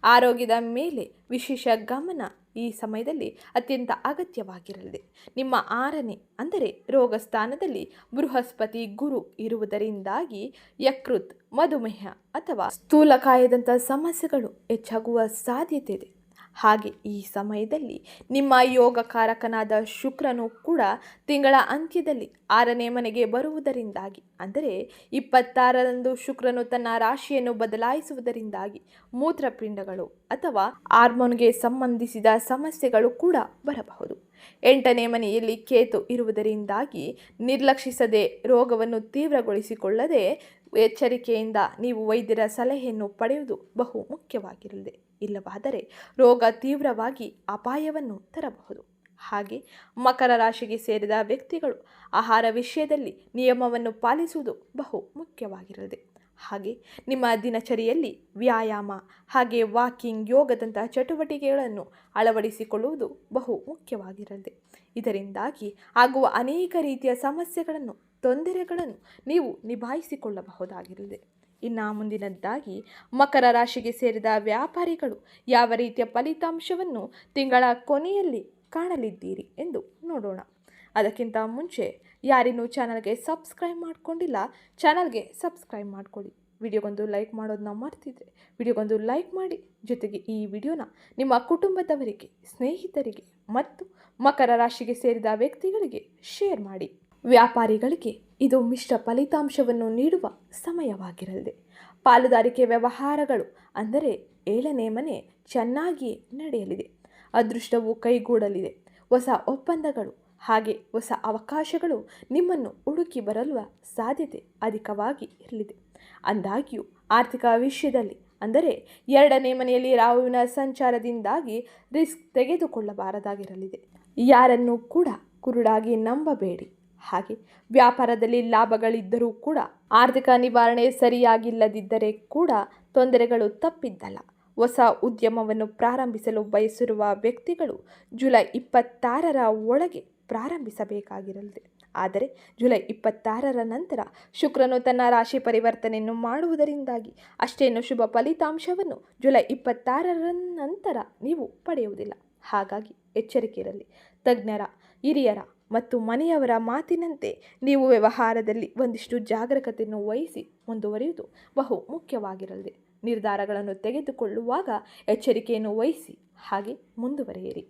ಆರೋಗ್ಯದ ಮೇಲೆ ವಿಶೇಷ ಗಮನ ಈ ಸಮಯದಲ್ಲಿ ಅತ್ಯಂತ ಅಗತ್ಯವಾಗಿರಲಿದೆ. ನಿಮ್ಮ ಆರನೇ ಅಂದರೆ ರೋಗ ಸ್ಥಾನದಲ್ಲಿ ಬೃಹಸ್ಪತಿ ಗುರು ಇರುವುದರಿಂದಾಗಿ ಯಕೃತ್, ಮಧುಮೇಹ ಅಥವಾ ಸ್ಥೂಲಕಾಯದಂಥ ಸಮಸ್ಯೆಗಳು ಹೆಚ್ಚಾಗುವ ಸಾಧ್ಯತೆ ಇದೆ. ಹಾಗೆ ಈ ಸಮಯದಲ್ಲಿ ನಿಮ್ಮ ಯೋಗಕಾರಕನಾದ ಶುಕ್ರನು ಕೂಡ ತಿಂಗಳ ಅಂತ್ಯದಲ್ಲಿ ಆರನೇ ಮನೆಗೆ ಬರುವುದರಿಂದಾಗಿ, ಅಂದರೆ ಇಪ್ಪತ್ತಾರರಂದು ಶುಕ್ರನು ತನ್ನ ರಾಶಿಯನ್ನು ಬದಲಾಯಿಸುವುದರಿಂದಾಗಿ ಮೂತ್ರಪಿಂಡಗಳು ಅಥವಾ ಹಾರ್ಮೋನ್ಗೆ ಸಂಬಂಧಿಸಿದ ಸಮಸ್ಯೆಗಳು ಕೂಡ ಬರಬಹುದು. ಎಂಟನೇ ಮನೆಯಲ್ಲಿ ಕೇತು ಇರುವುದರಿಂದಾಗಿ ನಿರ್ಲಕ್ಷಿಸದೆ ರೋಗವನ್ನು ತೀವ್ರಗೊಳಿಸಿಕೊಳ್ಳದೆ ಎಚ್ಚರಿಕೆಯಿಂದ ನೀವು ವೈದ್ಯರ ಸಲಹೆಯನ್ನು ಪಡೆಯುವುದು ಬಹು ಮುಖ್ಯವಾಗಿರಲಿದೆ. ಇಲ್ಲವಾದರೆ ರೋಗ ತೀವ್ರವಾಗಿ ಅಪಾಯವನ್ನು ತರಬಹುದು. ಹಾಗೆ ಮಕರ ರಾಶಿಗೆ ಸೇರಿದ ವ್ಯಕ್ತಿಗಳು ಆಹಾರ ವಿಷಯದಲ್ಲಿ ನಿಯಮವನ್ನು ಪಾಲಿಸುವುದು ಬಹು ಮುಖ್ಯವಾಗಿರಲಿದೆ. ಹಾಗೆ ನಿಮ್ಮ ದಿನಚರಿಯಲ್ಲಿ ವ್ಯಾಯಾಮ ಹಾಗೆ ವಾಕಿಂಗ್, ಯೋಗದಂತಹ ಚಟುವಟಿಕೆಗಳನ್ನು ಅಳವಡಿಸಿಕೊಳ್ಳುವುದು ಬಹು ಮುಖ್ಯವಾಗಿರಲಿದೆ. ಇದರಿಂದಾಗಿ ಆಗುವ ಅನೇಕ ರೀತಿಯ ಸಮಸ್ಯೆಗಳನ್ನು, ತೊಂದರೆಗಳನ್ನು ನೀವು ನಿಭಾಯಿಸಿಕೊಳ್ಳಬಹುದಾಗಿರಲಿದೆ. ಇನ್ನು ಮುಂದಿನದ್ದಾಗಿ ಮಕರ ರಾಶಿಗೆ ಸೇರಿದ ವ್ಯಾಪಾರಿಗಳು ಯಾವ ರೀತಿಯ ಫಲಿತಾಂಶವನ್ನು ತಿಂಗಳ ಕೊನೆಯಲ್ಲಿ ಕಾಣಲಿದ್ದೀರಿ ಎಂದು ನೋಡೋಣ. ಅದಕ್ಕಿಂತ ಮುಂಚೆ ಯಾರಿನ್ನೂ ಚಾನಲ್ಗೆ ಸಬ್ಸ್ಕ್ರೈಬ್ ಮಾಡಿಕೊಂಡಿಲ್ಲ, ಚಾನಲ್ಗೆ ಸಬ್ಸ್ಕ್ರೈಬ್ ಮಾಡಿಕೊಳ್ಳಿ. ವಿಡಿಯೋಗೊಂದು ಲೈಕ್ ಮಾಡೋದನ್ನ ಮರ್ತಿದ್ರೆ ವಿಡಿಯೋಗೊಂದು ಲೈಕ್ ಮಾಡಿ. ಜೊತೆಗೆ ಈ ವಿಡಿಯೋನ ನಿಮ್ಮ ಕುಟುಂಬದವರಿಗೆ, ಸ್ನೇಹಿತರಿಗೆ ಮತ್ತು ಮಕರ ರಾಶಿಗೆ ಸೇರಿದ ವ್ಯಕ್ತಿಗಳಿಗೆ ಶೇರ್ ಮಾಡಿ. ವ್ಯಾಪಾರಿಗಳಿಗೆ ಇದು ಮಿಶ್ರ ಫಲಿತಾಂಶವನ್ನು ನೀಡುವ ಸಮಯವಾಗಿರಲಿದೆ. ಪಾಲುದಾರಿಕೆ ವ್ಯವಹಾರಗಳು ಅಂದರೆ ಏಳನೇ ಮನೆ ಚೆನ್ನಾಗಿ ನಡೆಯಲಿದೆ. ಅದೃಷ್ಟವು ಕೈಗೂಡಲಿದೆ. ಹೊಸ ಒಪ್ಪಂದಗಳು ಹಾಗೆ ಹೊಸ ಅವಕಾಶಗಳು ನಿಮ್ಮನ್ನು ಹುಡುಕಿ ಬರಲು ಸಾಧ್ಯತೆ ಅಧಿಕವಾಗಿ ಇರಲಿದೆ. ಅಂದಾಗ್ಯೂ ಆರ್ಥಿಕ ವಿಷಯದಲ್ಲಿ ಅಂದರೆ ಎರಡನೇ ಮನೆಯಲ್ಲಿ ರಾಹುವಿನ ಸಂಚಾರದಿಂದಾಗಿ ರಿಸ್ಕ್ ತೆಗೆದುಕೊಳ್ಳಬಾರದಾಗಿರಲಿದೆ. ಯಾರನ್ನೂ ಕೂಡ ಕುರುಡಾಗಿ ನಂಬಬೇಡಿ. ಹಾಗೆ ವ್ಯಾಪಾರದಲ್ಲಿ ಲಾಭಗಳಿದ್ದರೂ ಕೂಡ ಆರ್ಥಿಕ ನಿವಾರಣೆ ಸರಿಯಾಗಿಲ್ಲದಿದ್ದರೆ ಕೂಡ ತೊಂದರೆಗಳು ತಪ್ಪಿದ್ದಲ್ಲ. ಹೊಸ ಉದ್ಯಮವನ್ನು ಪ್ರಾರಂಭಿಸಲು ಬಯಸಿರುವ ವ್ಯಕ್ತಿಗಳು ಜುಲೈ ಇಪ್ಪತ್ತಾರರ ಒಳಗೆ ಪ್ರಾರಂಭಿಸಬೇಕಾಗಿರಲಿದೆ. ಆದರೆ ಜುಲೈ ಇಪ್ಪತ್ತಾರರ ನಂತರ ಶುಕ್ರನು ತನ್ನ ರಾಶಿ ಪರಿವರ್ತನೆಯನ್ನು ಮಾಡುವುದರಿಂದಾಗಿ ಅಷ್ಟೇನು ಶುಭ ಫಲಿತಾಂಶವನ್ನು ಜುಲೈ ಇಪ್ಪತ್ತಾರರ ನಂತರ ನೀವು ಪಡೆಯುವುದಿಲ್ಲ. ಹಾಗಾಗಿ ಎಚ್ಚರಿಕೆ ಇರಲಿ. ತಜ್ಞರ, ಹಿರಿಯರ ಮತ್ತು ಮನೆಯವರ ಮಾತಿನಂತೆ ನೀವು ವ್ಯವಹಾರದಲ್ಲಿ ಒಂದಿಷ್ಟು ಜಾಗರೂಕತೆಯನ್ನು ವಹಿಸಿ ಮುಂದುವರಿಯುವುದು ಬಹು ಮುಖ್ಯವಾಗಿರಲಿದೆ. ನಿರ್ಧಾರಗಳನ್ನು ತೆಗೆದುಕೊಳ್ಳುವಾಗ ಎಚ್ಚರಿಕೆಯನ್ನು ವಹಿಸಿ ಹಾಗೆ ಮುಂದುವರಿಯಿರಿ.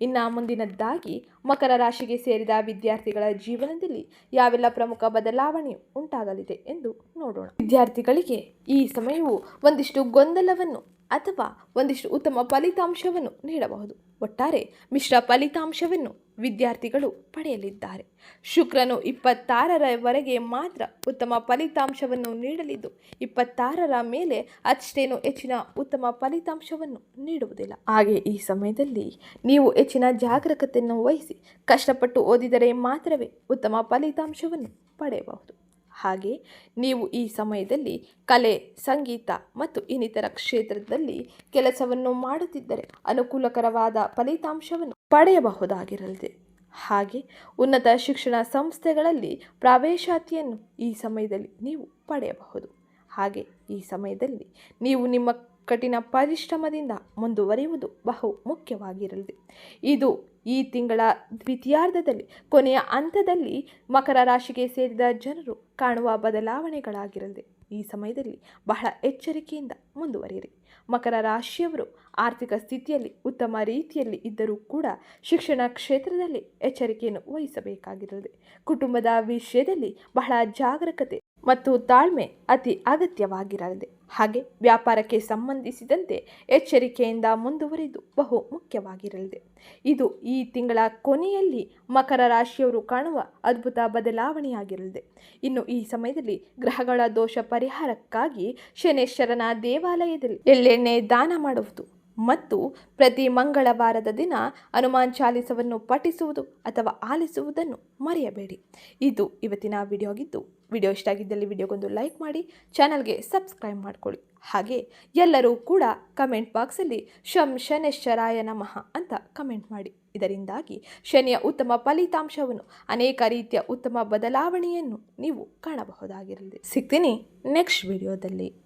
ಇನ್ನು ಮುಂದಿನದ್ದಾಗಿ, ಮಕರ ರಾಶಿಗೆ ಸೇರಿದ ವಿದ್ಯಾರ್ಥಿಗಳ ಜೀವನದಲ್ಲಿ ಯಾವೆಲ್ಲ ಪ್ರಮುಖ ಬದಲಾವಣೆ ಉಂಟಾಗಲಿದೆ ಎಂದು ನೋಡೋಣ. ವಿದ್ಯಾರ್ಥಿಗಳಿಗೆ ಈ ಸಮಯವು ಒಂದಿಷ್ಟು ಗೊಂದಲವನ್ನು ಅಥವಾ ಒಂದಿಷ್ಟು ಉತ್ತಮ ಫಲಿತಾಂಶವನ್ನು ನೀಡಬಹುದು. ಒಟ್ಟಾರೆ ಮಿಶ್ರ ಫಲಿತಾಂಶವನ್ನು ವಿದ್ಯಾರ್ಥಿಗಳು ಪಡೆಯಲಿದ್ದಾರೆ. ಶುಕ್ರನು ಇಪ್ಪತ್ತಾರರವರೆಗೆ ಮಾತ್ರ ಉತ್ತಮ ಫಲಿತಾಂಶವನ್ನು ನೀಡಲಿದ್ದು, ಇಪ್ಪತ್ತಾರರ ಮೇಲೆ ಅಷ್ಟೇನು ಹೆಚ್ಚಿನ ಉತ್ತಮ ಫಲಿತಾಂಶವನ್ನು ನೀಡುವುದಿಲ್ಲ. ಹಾಗೆ ಈ ಸಮಯದಲ್ಲಿ ನೀವು ಹೆಚ್ಚಿನ ಜಾಗರೂಕತೆಯನ್ನು ವಹಿಸಿ, ಕಷ್ಟಪಟ್ಟು ಓದಿದರೆ ಮಾತ್ರವೇ ಉತ್ತಮ ಫಲಿತಾಂಶವನ್ನು ಪಡೆಯಬಹುದು. ಹಾಗೆ ನೀವು ಈ ಸಮಯದಲ್ಲಿ ಕಲೆ, ಸಂಗೀತ ಮತ್ತು ಇನ್ನಿತರ ಕ್ಷೇತ್ರದಲ್ಲಿ ಕೆಲಸವನ್ನು ಮಾಡುತ್ತಿದ್ದರೆ ಅನುಕೂಲಕರವಾದ ಫಲಿತಾಂಶವನ್ನು ಪಡೆಯಬಹುದಾಗಿರಲಿದೆ. ಹಾಗೆ ಉನ್ನತ ಶಿಕ್ಷಣ ಸಂಸ್ಥೆಗಳಲ್ಲಿ ಪ್ರವೇಶಾತಿಯನ್ನು ಈ ಸಮಯದಲ್ಲಿ ನೀವು ಪಡೆಯಬಹುದು. ಹಾಗೆ ಈ ಸಮಯದಲ್ಲಿ ನೀವು ನಿಮ್ಮ ಕಠಿಣ ಪರಿಶ್ರಮದಿಂದ ಮುಂದುವರಿಯುವುದು ಬಹು ಮುಖ್ಯವಾಗಿರಲಿದೆ. ಇದು ಈ ತಿಂಗಳ ದ್ವಿತೀಯಾರ್ಧದಲ್ಲಿ, ಕೊನೆಯ ಹಂತದಲ್ಲಿ ಮಕರ ರಾಶಿಗೆ ಸೇರಿದ ಜನರು ಕಾಣುವ ಬದಲಾವಣೆಗಳಾಗಿರಲಿದೆ ಈ ಸಮಯದಲ್ಲಿ ಬಹಳ ಎಚ್ಚರಿಕೆಯಿಂದ ಮುಂದುವರಿಯಿರಿ. ಮಕರ ರಾಶಿಯವರು ಆರ್ಥಿಕ ಸ್ಥಿತಿಯಲ್ಲಿ, ಉತ್ತಮ ರೀತಿಯಲ್ಲಿ ಇದ್ದರೂ ಕೂಡ ಶಿಕ್ಷಣ ಕ್ಷೇತ್ರದಲ್ಲಿ ಎಚ್ಚರಿಕೆಯನ್ನು ವಹಿಸಬೇಕಾಗಿರಲಿದೆ ಕುಟುಂಬದ ವಿಷಯದಲ್ಲಿ ಬಹಳ ಜಾಗರೂಕತೆ ಮತ್ತು ತಾಳ್ಮೆ ಅತಿ ಅಗತ್ಯವಾಗಿರಲಿದೆ. ಹಾಗೆ ವ್ಯಾಪಾರಕ್ಕೆ ಸಂಬಂಧಿಸಿದಂತೆ ಎಚ್ಚರಿಕೆಯಿಂದ ಮುಂದುವರಿದು ಬಹು ಮುಖ್ಯವಾಗಿರಲಿದೆ. ಇದು ಈ ತಿಂಗಳ ಕೊನೆಯಲ್ಲಿ ಮಕರ ರಾಶಿಯವರು ಕಾಣುವ ಅದ್ಭುತ ಬದಲಾವಣೆಯಾಗಿರಲಿದೆ. ಇನ್ನು ಈ ಸಮಯದಲ್ಲಿ ಗ್ರಹಗಳ ದೋಷ ಪರಿಹಾರಕ್ಕಾಗಿ ಶನೇಶ್ವರನ ದೇವಾಲಯದಲ್ಲಿ ಎಳ್ಳೆಣ್ಣೆ ದಾನ ಮಾಡುವುದು ಮತ್ತು ಪ್ರತಿ ಮಂಗಳವಾರದ ದಿನ ಹನುಮಾನ್ ಚಾಲಿಸವನ್ನು ಪಠಿಸುವುದು ಅಥವಾ ಆಲಿಸುವುದನ್ನು ಮರೆಯಬೇಡಿ. ಇದು ಇವತ್ತಿನ ವಿಡಿಯೋ ಆಗಿದ್ದು ವಿಡಿಯೋ ಇಷ್ಟ ಆಗಿದ್ದಲ್ಲಿ ವಿಡಿಯೋಗೊಂದು ಲೈಕ್ ಮಾಡಿ, ಚಾನಲ್ಗೆ ಸಬ್ಸ್ಕ್ರೈಬ್ ಮಾಡಿಕೊಳ್ಳಿ. ಹಾಗೆ ಎಲ್ಲರೂ ಕೂಡ ಕಮೆಂಟ್ ಬಾಕ್ಸಲ್ಲಿ ಶಂ ಶನೇಶ್ವರಾಯ ನಮಃ ಅಂತ ಕಮೆಂಟ್ ಮಾಡಿ. ಇದರಿಂದಾಗಿ ಶನಿಯ ಉತ್ತಮ ಫಲಿತಾಂಶವನ್ನು, ಅನೇಕ ರೀತಿಯ ಉತ್ತಮ ಬದಲಾವಣೆಯನ್ನು ನೀವು ಕಾಣಬಹುದಾಗಿರಲಿ. ಸಿಗ್ತೀನಿ ನೆಕ್ಸ್ಟ್ ವಿಡಿಯೋದಲ್ಲಿ.